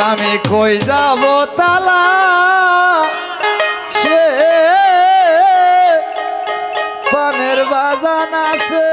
আমি কই যাব তালা? সে পানের বাজান আছে।